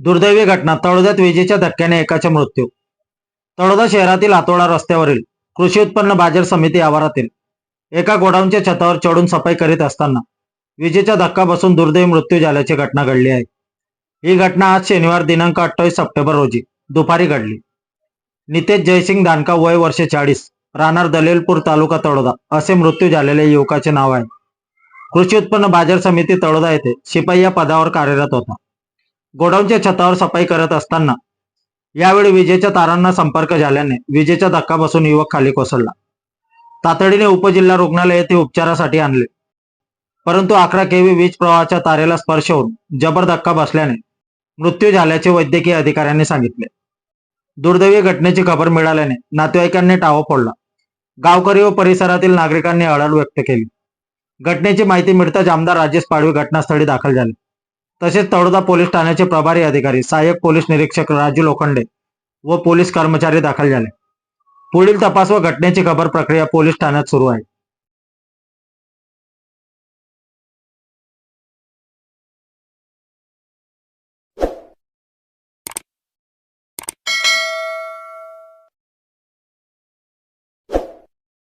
दुर्दैवी घटना तळोद्यात विजेच्या धक्क्याने एकाचा मृत्यू. तळोदा शहरातील आतोडा रस्त्यावरील कृषी उत्पन्न बाजार समिती आवारातील एका गोडाऊनच्या छतावर चढून सफाई करीत असताना विजेचा धक्का बसून दुर्दैवी मृत्यू झाल्याची घटना घडली आहे. ही घटना आज शनिवार दिनांक अठ्ठावीस सप्टेंबर रोजी दुपारी घडली. नितेश जयसिंग दानका वय वर्ष चाळीस राहणार दलेलपूर तालुका तळोदा असे मृत्यू झालेल्या युवकाचे नाव आहे. कृषी उत्पन्न बाजार समिती तळोदा येथे शिपाई या पदावर कार्यरत होता. गोडाऊनच्या छतावर सफाई करत असताना यावेळी विजेच्या तारांना संपर्क झाल्याने विजेचा धक्का बसून युवक खाली कोसळला. तातडीने उपजिल्हा रुग्णालय येथे उपचारासाठी आणले. परंतु अकरा केवी वीज प्रवाहाच्या तारेला स्पर्श होऊन जबर धक्का बसल्याने मृत्यू झाल्याचे वैद्यकीय अधिकाऱ्यांनी सांगितले. दुर्दैवी घटनेची खबर मिळाल्याने नातेवाईकांनी टावा फोडला. गावकरी व परिसरातील नागरिकांनी अडळ व्यक्त केली. घटनेची माहिती मिळताच आमदार राजेश पाडवी घटनास्थळी दाखल झाले. तसेच तळोदा पोलीस ठाण्याचे प्रभारी अधिकारी सहाय्यक पोलीस निरीक्षक राजू लोखंडे व पोलीस कर्मचारी दाखल झाले. पुढील तपास व घटनेची खबर प्रक्रिया पोलीस ठाण्यात सुरू आहे.